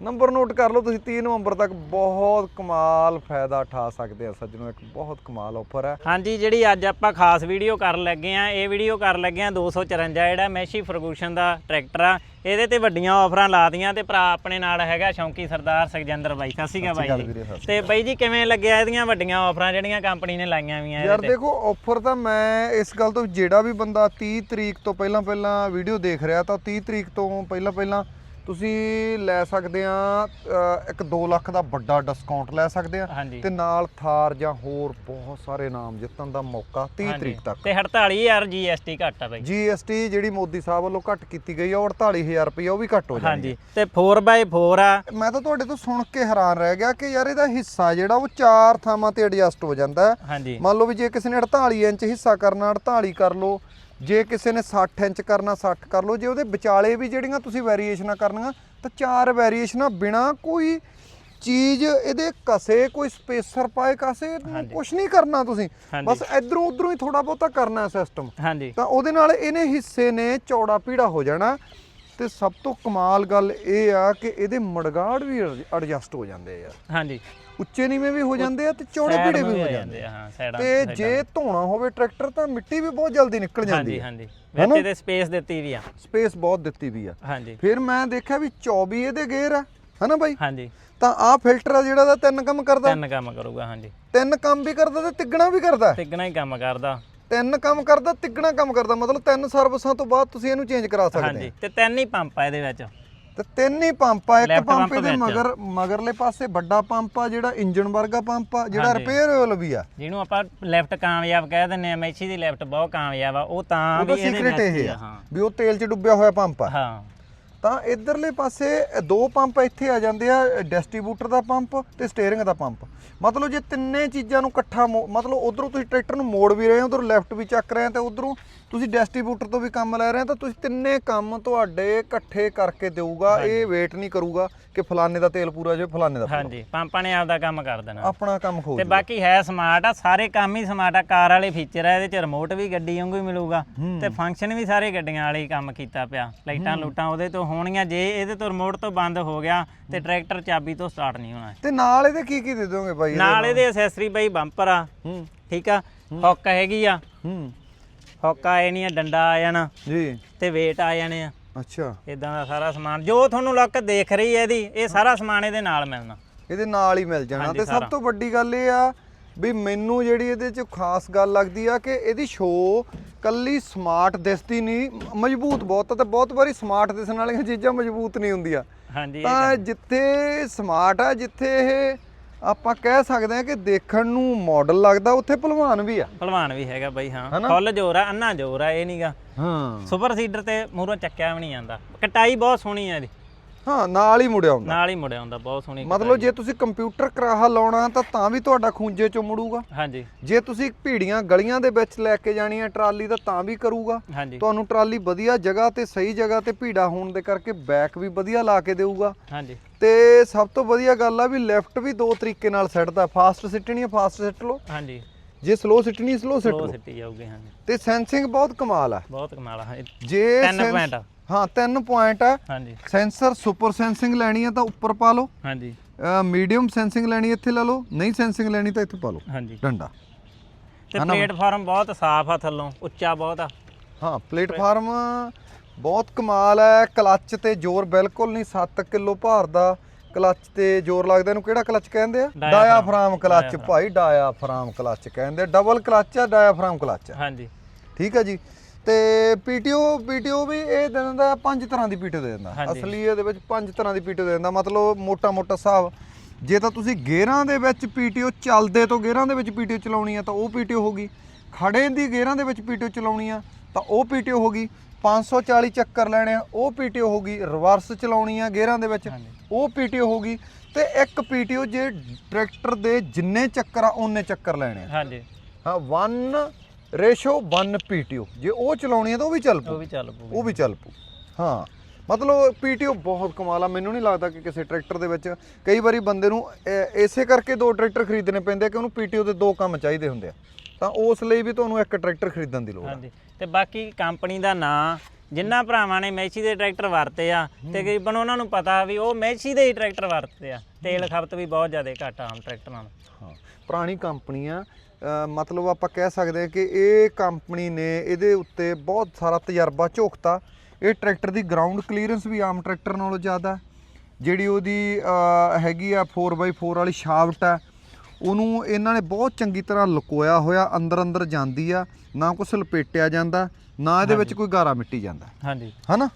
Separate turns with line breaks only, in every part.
Number note ਕਰ ਲਓ ਤੁਸੀਂ 30 ਨਵੰਬਰ ਤੱਕ ਬਹੁਤ ਕਮਾਲ ਫਾਇਦਾ ਉਠਾ ਸਕਦੇ ਆ ਸੱਜਣੋ ਇੱਕ ਬਹੁਤ ਕਮਾਲ ਆਫਰ ਹੈ।
ਹਾਂਜੀ ਜਿਹੜੀ ਅੱਜ ਆਪਾਂ ਖਾਸ ਵੀਡੀਓ ਕਰਨ ਲੱਗੇ ਆ ਇਹ ਵੀਡੀਓ ਕਰਨ ਲੱਗੇ ਆ 254 ਜਿਹੜਾ ਮੈਸ਼ੀ ਫਰਗੂਸ਼ਨ ਦਾ ਟਰੈਕਟਰ ਆ ਇਹਦੇ ਤੇ ਵੱਡੀਆਂ ਆਫਰਾਂ ਲਾਤੀਆਂ ਤੇ ਭਰਾ ਆਪਣੇ ਨਾਲ ਹੈਗਾ ਸ਼ੌਂਕੀ ਸਰਦਾਰ ਸੁਖਜਿੰਦਰ ਬਾਈ। ਸਤਿ ਸ਼੍ਰੀ ਅਕਾਲ ਬਾਈ ਜੀ ਤੇ ਬਾਈ ਜੀ ਕਿਵੇਂ ਲੱਗਿਆ ਇਹਦੀਆਂ ਵੱਡੀਆਂ ਆਫਰਾਂ ਜਿਹੜੀਆਂ ਕੰਪਨੀ ਨੇ ਲਾਈਆਂ ਵੀਆਂ
ਯਾਰ ਦੇਖੋ ਆਫਰ ਤਾਂ ਮੈਂ ਇਸ ਗੱਲ ਤੋਂ ਜਿਹੜਾ ਵੀ ਬੰਦਾ 30 ਤਰੀਕ ਤੋਂ ਪਹਿਲਾਂ ਪਹਿਲਾਂ ਵੀਡੀਓ ਦੇਖ ਰਿਹਾ ਤਾਂ 30 ਤਰੀਕ ਤੋਂ ਪਹਿਲਾਂ ਪਹਿਲਾਂ ਤੁਸੀਂ ਲੈ ਸਕਦੇ ਆ ਇੱਕ 2 ਲੱਖ ਦਾ ਵੱਡਾ ਡਿਸਕਾਊਂਟ ਲੈ ਸਕਦੇ ਆ ਤੇ ਨਾਲ ਥਾਰ ਜਾਂ ਹੋਰ ਬਹੁਤ ਸਾਰੇ ਨਾਮ ਜਿੱਤਣ ਦਾ ਮੌਕਾ 30
ਹਾਂਜੀ।
ਤਰੀਕ ਤੱਕ।
ਤੇ 48000 GST ਘੱਟ ਆ ਬਾਈ।
GST ਜਿਹੜੀ ਮੋਦੀ ਸਾਹਿਬ ਵੱਲੋਂ ਘੱਟ ਕੀਤੀ ਗਈ ਆ ਉਹ 48000 ਰੁਪਏ ਉਹ ਵੀ ਘੱਟ ਹੋ ਜਾਣੀ
ਹਾਂਜੀ। ਤੇ 4x4 ਆ।
ਮੈਂ ਤਾਂ ਤੁਹਾਡੇ ਤੋਂ ਸੁਣ ਕੇ ਹੈਰਾਨ ਰਹਿ ਗਿਆ ਕਿ ਯਾਰ ਇਹਦਾ ਹਿੱਸਾ ਜਿਹੜਾ ਉਹ ਚਾਰ ਥਾਵਾਂ ਤੇ ਐਡਜਸਟ ਹੋ ਜਾਂਦਾ। ਹੈ ਮੰਨ ਲਓ ਵੀ ਜੇ ਕਿਸੇ ਨੇ 48 ਇੰਚ ਹਿੱਸਾ ਕਰਨਾ 48 ਕਰ ਲਓ ਜੇ ਕਿਸੇ ਨੇ 60 ਇੰਚ ਕਰਨਾ 60 ਕਰ ਲਓ ਜੇ ਉਹਦੇ ਵਿਚਾਲੇ ਵੀ ਜਿਹੜੀਆਂ ਤੁਸੀਂ ਵੈਰੀਏਸ਼ਨਾਂ ਕਰਨੀਆਂ ਤਾਂ ਚਾਰ ਵੈਰੀਏਸ਼ਨਾਂ ਬਿਨਾ ਕੋਈ ਚੀਜ਼ ਇਹਦੇ ਕਸੇ ਕੋਈ ਸਪੇਸਰ ਪਾਏ ਕਾਸੇ ਕੁਝ ਨਹੀਂ ਕਰਨਾ ਤੁਸੀਂ। ਬਸ ਇਧਰੋਂ ਉਧਰੋਂ ਹੀ ਥੋੜਾ ਬਹੁਤਾ ਕਰਨਾ ਹੈ ਸਿਸਟਮ ਤਾਂ ਉਹਦੇ ਨਾਲ ਇਹਨੇ ਹਿੱਸੇ ਨੇ ਚੌੜਾ ਪੀੜਾ ਹੋ ਜਾਣਾ। ਤੇ ਸਭ ਤੋਂ ਕਮਾਲ ਗੱਲ ਇਹ ਆ ਕਿ ਇਹਦੇ ਮੜਗਾੜ ਵੀ ਐਡਜਸਟ ਹੋ ਜਾਂਦੇ ਆ।
ਹਾਂਜੀ।
ਉੱਚੇ ਨੀਵੇਂ ਵੀ ਹੋ ਜਾਂਦੇ ਆ ਤੇ ਚੌੜੇ
ਨੂੰ
ਵੀ ਹੋ
ਆ
ਜਾਂਦੇ ਆ
ਹਾਂ ਸਾਈਡਾਂ
ਤੇ ਜੇ ਧੋਣਾ ਹੋਵੇ ਟਰੈਕਟਰ ਤਾਂ ਮਿੱਟੀ ਵੀ ਬਹੁਤ ਜਲਦੀ ਨਿਕਲ ਜਾਂਦੀ
ਹਾਂਜੀ
ਹੈ
ਹਾਂਜੀ ਵਿੱਚ ਇਹਦੇ ਸਪੇਸ ਦਿੱਤੀ ਵੀ ਆ।
ਸਪੇਸ ਬਹੁਤ ਦਿੱਤੀ ਵੀ ਆ।
ਹਾਂਜੀ।
ਫਿਰ ਮੈਂ ਦੇਖਿਆ ਵੀ 24 ਇਹਦੇ ਗੇਅਰ ਆ। ਹਨਾ ਬਾਈ?
ਹਾਂਜੀ।
ਤਾਂ ਆਹ ਫਿਲਟਰ ਆ ਜਿਹੜਾ ਦਾ ਤਿੰਨ ਕੰਮ ਕਰਦਾ।
ਤਿੰਨ ਕੰਮ ਕਰੂਗਾ ਹਾਂਜੀ।
ਤਿੰਨ ਕੰਮ ਵੀ ਕਰਦਾ ਤੇ ਤਿੱਗਣਾ ਵੀ ਕਰਦਾ।
ਤਿੱਗਣਾ ਹੀ ਕੰਮ ਕਰਦਾ।
ਤਿੰਨ ਕੰਮ ਕਰਦਾ ਤਿੱਗਣਾ ਕੰਮ ਕਰਦਾ ਮਤਲਬ ਤਿੰਨ ਸਰਵਿਸਾਂ ਤੋਂ ਬਾਅਦ ਤੁਸੀਂ ਇਹਨੂੰ ਚੇਂਜ ਕਰਾ ਸਕਦੇ
ਹਾਂਜੀ ਤੇ ਤਿੰਨ ਹੀ ਪੰਪ ਆ ਇਹਦੇ ਵਿੱਚ।
ਤੇ ਤਿੰਨ ਹੀ ਪੰਪ ਆ ਇੱਕ ਪੰਪ
ਵਿੱਚ।
ਮਗਰ ਮਗਰਲੇ ਪਾਸੇ ਵੱਡਾ ਪੰਪ ਆ ਜਿਹੜਾ ਇੰਜਨ ਵਰਗਾ ਪੰਪ ਆ ਜਿਹੜਾ
ਹਾਂਜੀ।
ਰਿਪੇਅਰੇਬਲ ਵੀ ਆ।
ਜਿਹਨੂੰ ਆਪਾਂ ਲੈਫਟ ਕਾਮਯਾਬ ਕਹਿ ਦਿੰਨੇ ਆ ਮੈਸੀ ਦੀ ਲੈਫਟ ਬਹੁਤ ਕਾਮਯਾਬ ਆ ਉਹ ਤਾਂ ਵੀ ਇਹਦੇ
ਸੀਕ੍ਰੀਟ
ਵਿੱਚ ਹੀ
ਇਹ
ਆ
ਆ
ਹਾਂ।
ਵੀ ਉਹ ਤੇਲ 'ਚ ਡੁੱਬਿਆ ਹੋਇਆ ਪੰਪ ਆ।
ਹਾਂ।
ਤਾਂ ਇਧਰਲੇ ਪਾਸੇ ਦੋ ਪੰਪ ਇੱਥੇ ਆ ਜਾਂਦੇ ਆ ਡਿਸਟ੍ਰੀਬਿਊਟਰ ਦਾ ਪੰਪ ਤੇ ਸਟੀਅਰਿੰਗ ਦਾ ਪੰਪ। ਮਤਲਬ ਜੇ ਤਿੰਨੇ ਚੀਜ਼ਾਂ ਨੂੰ ਇਕੱਠਾ ਮਤਲਬ ਉਧਰੋਂ ਤੁਸੀਂ ਟਰੈਕਟਰ ਨੂੰ ਮੋੜ ਵੀ ਰਹੇ ਹੋ ਉਧਰੋਂ ਲੈਫਟ ਵੀ ਚੱਕ ਰਹੇ ਹੋ ਤੇ ਉਧਰੋਂ ਤੁਸੀਂ ਡਿਸਟ੍ਰੀਬਿਊਟਰ ਤੋਂ ਵੀ ਕੰਮ ਲੈ ਰਹੇ ਹੋ ਤਾਂ ਤੁਸੀਂ ਤਿੰਨੇ ਕੰਮ ਤੁਹਾਡੇ ਇਕੱਠੇ ਕਰਕੇ ਦੇਊਗਾ ਇਹ ਵੇਟ ਨਹੀਂ ਕਰੂਗਾ ਕਿ ਫਲਾਣੇ ਦਾ ਤੇਲ ਪੂਰਾ ਜੇ ਫਲਾਣੇ ਦਾ।
ਹਾਂਜੀ ਪੰਪਾਂ ਨੇ ਆਪਦਾ ਕੰਮ ਕਰ ਦੇਣਾ।
ਆਪਣਾ ਕੰਮ ਖੋਜ
ਤੇ ਬਾਕੀ ਹੈ ਸਮਾਰਟ ਆ ਸਾਰੇ ਕੰਮ ਹੀ ਸਮਾਰਟ ਆ ਕਾਰ ਵਾਲੇ ਫੀਚਰ ਆ ਇਹਦੇ ਚ ਰਿਮੋਟ ਵੀ ਗੱਡੀ ਵਾਂਗੂ ਹੀ ਮਿਲੂਗਾ ਤੇ ਫੰਕਸ਼ਨ ਵੀ ਸਾਰੇ ਗੱਡੀਆਂ ਵਾਲੇ ਹੀ ਕੰਮ ਕੀਤਾ ਪਿਆ ਲਾਈਟਾਂ ਲੂਟਾਂ ਉਹਦੇ ਤੋਂ ਹੋਣਗੀਆਂ ਜੇ ਇਹਦੇ ਤੋਂ ਰਿਮੋਟ ਤੋਂ ਬੰਦ ਹੋ ਗਿਆ ਤੇ ਟਰੈਕਟਰ ਚਾਬੀ ਤੋਂ ਸਟਾਰਟ ਨਹੀਂ ਹੋਣਾ।
ਤੇ ਨਾਲ ਇਹਦੇ ਕੀ ਕੀ ਦੇ ਦੋਗੇ ਬਾਈ
ਨਾਲ ਇਹਦੇ ਐਕਸੈਸਰੀ ਬਈ ਬੰਪਰ ਆ।
ਹੂੰ।
ਠੀਕ ਆ? ਹੁੱਕ ਹੈਗੀ ਆ।
ਹੂੰ।
ਹੁੱਕ ਆਏ ਨਹੀਂ ਆ ਡੰਡਾ ਆ ਜਾਣਾ।
ਜੀ।
ਤੇ weight ਆ ਜਾਣੇ ਆ।
ਅੱਛਾ।
ਇਦਾਂ ਦਾ ਸਾਰਾ ਸਮਾਨ। ਜੋ ਤੁਹਾਨੂੰ ਲੁੱਕ ਦੇਖ ਰਹੀ ਹੈ ਇਹਦੀ ਇਹ ਸਾਰਾ ਸਮਾਨ ਇਹਦੇ ਨਾਲ ਮਿਲਣਾ।
ਇਹਦੇ ਨਾਲ ਹੀ ਮਿਲ ਜਾਣਾ। ਤੇ ਸਭ। ਤੋਂ ਵੱਡੀ ਗੱਲ ਇਹ ਆ ਵੀ ਮੈਨੂੰ ਜਿਹੜੀ ਇਹਦੇ ਚ ਖਾਸ ਗੱਲ ਲੱਗਦੀ ਆ ਕਿ ਇਹਦੀ ਸ਼ੋ ਕੱਲੀ ਸਮਾਰਟ ਦਿਸਦੀ ਨਹੀਂ ਮਜ਼ਬੂਤ ਬਹੁਤ ਤੇ ਬਹੁਤ ਵਾਰੀ ਸਮਾਰਟ ਦਿਸਣ ਵਾਲੀਆਂ ਚੀਜ਼ਾਂ ਮਜ਼ਬੂਤ ਨਹੀਂ ਹੁੰਦੀਆਂ।
ਹਾਂਜੀ
ਤਾਂ ਜਿੱਥੇ ਸਮਾਰਟ ਆ ਜਿੱਥੇ ਇਹ ਆਪਾਂ ਕਹਿ ਸਕਦੇ ਆ ਕਿ ਦੇਖਣ ਨੂੰ ਮਾਡਲ ਲੱਗਦਾ ਉੱਥੇ ਭਲਵਾਨ ਵੀ ਆ।
ਭਲਵਾਨ ਵੀ ਹੈਗਾ ਬਈ ਹਾਂ? ਫੁੱਲ ਜੋਰ ਆ ਅੰਨਾ ਜੋਰ ਆ ਇਹ ਨਹੀਂਗਾ
ਹਾਂ।
ਸੁਪਰ ਸੀਡਰ ਤੇ ਮੂਹਰੋਂ ਚੱਕਿਆ ਵੀ ਨਹੀਂ ਜਾਂਦਾ। ਕਟਾਈ ਬਹੁਤ ਸੋਹਣੀ ਆ ਇਹਦੀ।
ਹਾਂ ਨਾਲ ਹੀ ਮੁੜਿਆ ਹੁੰਦਾ।
ਨਾਲ ਹੀ ਮੁੜਿਆ ਹੁੰਦਾ ਬਹੁਤ ਸੋਹਣੀ
ਮਤਲਬ ਜੇ ਤੁਸੀਂ ਕੰਪਿਊਟਰ ਕਰਾਹਾ ਲਾਉਣਾ ਤਾਂ ਤਾਂ ਵੀ ਤੁਹਾਡਾ ਖੂੰਜੇ ਚੋਂ ਮੁੜੂਗਾ।
ਹਾਂਜੀ।
ਜੇ ਤੁਸੀਂ ਭੀੜੀਆਂ ਗਲੀਆਂ ਦੇ ਵਿੱਚ ਲੈ ਕੇ ਜਾਣੀ ਹੈ ਟਰਾਲੀ ਤਾਂ ਤਾਂ ਵੀ ਕਰੂਗਾ। ਤੁਹਾਨੂੰ ਟਰਾਲੀ ਵਧੀਆ ਜਗ੍ਹਾ ਤੇ ਸਹੀ ਜਗ੍ਹਾ ਤੇ ਭੀੜਾ ਹੋਣ ਦੇ ਕਰਕੇ ਬੈਕ ਵੀ ਵਧੀਆ ਲਾ ਕੇ ਦੇਊਗਾ।
ਹਾਂਜੀ।
ਤੇ ਸਭ ਤੋਂ ਵਧੀਆ ਗੱਲ ਆ ਵੀ ਲੈਫਟ ਵੀ ਦੋ ਤਰੀਕੇ ਨਾਲ ਸਿੱਟਦਾ ਫਾਸਟ ਸਿੱਟਣੀ ਆ ਫਾਸਟ ਸਿੱਟ ਲਓ।
ਹਾਂਜੀ।
ਜੇ ਸਲੋ ਸਿੱਟਣੀ ਸਲੋ ਸਿੱਟ
ਲੋ
ਲਓ
ਸਿੱਟੀ ਜਾਊਗੀ ਹਾਂਜੀ।
ਤੇ ਸੈਂਸਿੰਗ ਬਹੁਤ ਕਮਾਲ ਆ।
ਬਹੁਤ ਕਮਾਲ ਆ ਇਹ
ਜੇ
ਤਿੰਨ point ਆ।
ਹਾਂ ਤਿੰਨ ਪੁਆਇੰਟ ਆ।
ਹਾਂਜੀ।
ਸੈਂਸਰ ਸੁਪਰ ਸੈਂਸਿੰਗ ਲੈਣੀ ਆ ਤਾਂ ਉੱਪਰ ਪਾ ਲਓ।
ਹਾਂਜੀ।
ਮੀਡੀਅਮ ਸੈਂਸਿੰਗ ਲੈਣੀ ਇੱਥੇ ਲਾ ਲਓ। ਨਹੀਂ ਸੈਂਸਿੰਗ ਲੈਣੀ ਤਾਂ ਇੱਥੇ ਪਾ ਲਓ।
ਹਾਂਜੀ।
ਡੰਡਾ।
ਤੇ ਪਲੇਟਫਾਰਮ ਬਹੁਤ ਸਾਫ਼ ਆ ਥੱਲੋਂ ਉੱਚਾ ਬਹੁਤ ਆ।
ਹਾਂ ਪਲੇਟਫਾਰਮ ਬਹੁਤ ਕਮਾਲ ਹੈ ਕਲੱਚ ਤੇ ਜ਼ੋਰ ਬਿਲਕੁਲ ਨਹੀਂ 7 ਕਿਲੋ ਭਾਰ ਦਾ। ਕਲੱਚ ਤੇ ਜ਼ੋਰ ਲੱਗਦਾ ਇਹਨੂੰ ਕਿਹੜਾ ਕਲੱਚ ਕਹਿੰਦੇ ਆ। ਡਾਇਆਫ੍ਰਾਮ ਕਲੱਚ ਭਾਈ ਡਾਇਆਫ੍ਰਾਮ ਕਲੱਚ ਕਹਿੰਦੇ ਡਬਲ ਕਲੱਚ ਆ ਡਾਇਆਫ੍ਰਾਮ ਕਲੱਚ ਆ।
ਹਾਂਜੀ।
ਠੀਕ ਹੈ ਜੀ। ਤੇ ਪੀਟੀਓ ਪੀਟੀਓ ਵੀ ਇਹ ਦੇ ਦਿੰਦਾ ਪੰਜ ਤਰ੍ਹਾਂ ਦੀ ਪੀਟੀਓ ਦੇ ਦਿੰਦਾ। ਅਸਲੀ ਇਹਦੇ ਵਿੱਚ ਪੰਜ ਤਰ੍ਹਾਂ ਦੀ ਪੀਟੀਓ ਦੇ ਦਿੰਦਾ। ਮਤਲਬ ਮੋਟਾ ਮੋਟਾ ਹਿਸਾਬ। ਜੇ ਤਾਂ ਤੁਸੀਂ ਗੇਅਰਾਂ ਦੇ ਵਿੱਚ ਪੀਟੀਓ ਚੱਲਦੇ ਤੋਂ ਗੇਅਰਾਂ ਦੇ ਵਿੱਚ ਪੀਟੀਓ ਚਲਾਉਣੀ ਆ ਤਾਂ ਉਹ ਪੀਟੀਓ ਹੋਗੀ ਖੜੇ ਦੀ ਗੇਅਰਾਂ ਦੇ ਵਿੱਚ ਪੀਟੀਓ ਚਲਾਉਣੀ ਆ ਤਾਂ ਉਹ ਪੀਟੀਓ ਹੋਗੀ 540 ਚੱਕਰ ਲੈਣੇ ਆ ਉਹ ਪੀਟੀਓ ਹੋਗੀ ਰਿਵਰਸ ਚਲਾਉਣੀ ਆ ਗੇਅਰਾਂ ਦੇ ਵਿੱਚ ਉਹ ਪੀਟੀਓ ਹੋਗੀ ਤੇ ਇੱਕ ਪੀਟੀਓ ਜੇ ਟਰੈਕਟਰ ਦੇ ਜਿੰਨੇ ਚੱਕਰ ਆ ਉਹਨੇ ਚੱਕਰ ਲੈਣੇ ਆ।
ਹਾਂਜੀ।
ਹਾਂ 1 ਰੇਸ਼ੋ 1 ਪੀਟੀਓ ਜੇ ਉਹ ਚਲਾਉਣੀ ਹੈ ਤਾਂ ਉਹ ਵੀ ਚੱਲ
ਉਹ
ਪੂ
ਵੀ ਚੱਲ ਪਊਗੀ।
ਉਹ ਵੀ ਚੱਲ ਪੂ ਹਾਂ ਮਤਲਬ ਪੀਟੀਓ ਬਹੁਤ ਕਮਾਲ ਆ ਮੈਨੂੰ ਨਹੀਂ ਲੱਗਦਾ ਕਿ ਕਿਸੇ ਟਰੈਕਟਰ ਦੇ ਵਿੱਚ ਕਈ ਵਾਰੀ ਬੰਦੇ ਨੂੰ ਇਸੇ ਕਰਕੇ ਦੋ ਟਰੈਕਟਰ ਖਰੀਦਣੇ ਪੈਂਦੇ ਆ ਕਿ ਉਹਨੂੰ ਪੀਟੀਓ ਦੇ ਦੋ ਕੰਮ ਚਾਹੀਦੇ ਹੁੰਦੇ ਆ। ਤਾਂ ਉਸ ਲਈ ਵੀ ਤੁਹਾਨੂੰ ਇੱਕ ਟਰੈਕਟਰ ਖਰੀਦਣ ਦੀ ਲੋੜ ਆ।
ਹਾਂਜੀ। ਤੇ ਬਾਕੀ ਕੰਪਨੀ ਦਾ ਨਾਂ, ਜਿੰਨਾ ਭਰਾਵਾਂ ਨੇ ਮੈਸੀ ਦੇ ਟਰੈਕਟਰ ਵਰਤੇ ਆ ਤਕਰੀਬਨ ਉਹਨਾਂ ਨੂੰ ਪਤਾ ਵੀ ਉਹ ਮੈਸੀ ਦੇ ਹੀ ਟਰੈਕਟਰ ਵਰਤਦੇ ਆ। ਤੇਲ ਖਪਤ ਵੀ ਬਹੁਤ ਜ਼ਿਆਦਾ ਘੱਟ ਆਮ ਟਰੈਕਟਰ ਨਾਲ
ਹਾਂ, ਪੁਰਾਣੀ ਕੰਪਨੀ ਆ ਮਤਲਬ ਆਪਾਂ ਕਹਿ ਸਕਦੇ ਹਾਂ ਕਿ ਇਹ ਕੰਪਨੀ ਨੇ ਇਹਦੇ ਉੱਤੇ ਬਹੁਤ ਸਾਰਾ ਤਜਰਬਾ ਝੋਕਤਾ ਇਹ ਟਰੈਕਟਰ ਦੀ ਗਰਾਊਂਡ ਕਲੀਅਰੈਂਸ ਵੀ ਆਮ ਟਰੈਕਟਰ ਨਾਲੋਂ ਜ਼ਿਆਦਾ ਜਿਹੜੀ ਉਹਦੀ ਹੈਗੀ ਆ 4x4 ਵਾਲੀ ਸ਼ਾਫਟ ਆ ਉਹਨੂੰ ਇਹਨਾਂ ਨੇ ਬਹੁਤ ਚੰਗੀ ਤਰ੍ਹਾਂ ਲੁਕੋਇਆ ਹੋਇਆ ਅੰਦਰ ਅੰਦਰ ਜਾਂਦੀ ਆ ਨਾ ਕੁਛ ਲਪੇਟਿਆ ਜਾਂਦਾ ਨਾ ਇਹਦੇ ਵਿੱਚ ਕੋਈ ਗਾਰਾ ਮਿੱਟੀ ਜਾਂਦਾ।
ਹਾਂਜੀ।
ਹਨਾ?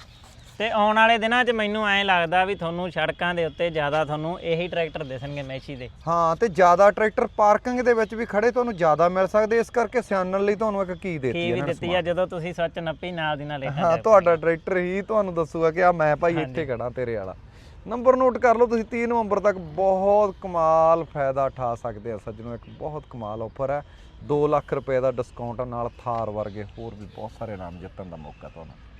ਤੇ ਆਉਣ ਵਾਲੇ ਦਿਨਾਂ 'ਚ ਮੈਨੂੰ ਐਂ ਲੱਗਦਾ ਵੀ ਤੁਹਾਨੂੰ ਸੜਕਾਂ ਦੇ ਉੱਤੇ ਜ਼ਿਆਦਾ ਤੁਹਾਨੂੰ ਇਹੀ ਟਰੈਕਟਰ ਦਿਸਣਗੇ ਮੈਸੀ ਦੇ।
ਹਾਂ ਤੇ ਜ਼ਿਆਦਾ ਟਰੈਕਟਰ ਪਾਰਕਿੰਗ ਦੇ ਵਿੱਚ ਵੀ ਖੜੇ ਤੁਹਾਨੂੰ ਜ਼ਿਆਦਾ ਮਿਲ ਸਕਦੇ ਇਸ ਕਰਕੇ ਸਿਆਣਨ ਲਈ ਤੁਹਾਨੂੰ ਇੱਕ ਕੀ ਦਿੱਤੀ
ਕੀ
ਹੈ ਨੇ
ਦਿੱਤੀ ਆ ਜਦੋਂ ਤੁਸੀਂ ਸੱਚ ਨੱਪੀ ਨਾਲ ਦੀ ਨਾਲ
ਹਾਂ ਤੁਹਾਡਾ ਟਰੈਕਟਰ ਹੀ ਤੁਹਾਨੂੰ ਦੱਸੂਗਾ ਕਿ ਆ ਮੈਂ ਭਾਈ ਇੱਥੇ ਖੜਾ ਤੇਰੇ ਵਾਲਾ। ਨੰਬਰ ਨੋਟ ਕਰ ਲਓ ਤੁਸੀਂ 30 ਨਵੰਬਰ ਤੱਕ ਬਹੁਤ ਕਮਾਲ ਫਾਇਦਾ ਉਠਾ ਸਕਦੇ ਆ ਸੱਜਣੋ, ਇੱਕ ਬਹੁਤ ਕਮਾਲ ਆਫਰ ਹੈ। 2 ਲੱਖ ਰੁਪਏ ਦਾ ਡਿਸਕਾਊਂਟ ਨਾਲ ਥਾਰ ਵਰਗੇ ਹੋਰ ਵੀ ਬਹੁਤ ਸਾਰੇ ਨਾਮ ਜਿੱਤਣ ਦਾ ਮੌਕਾ ਤੁਹਾਨੂੰ।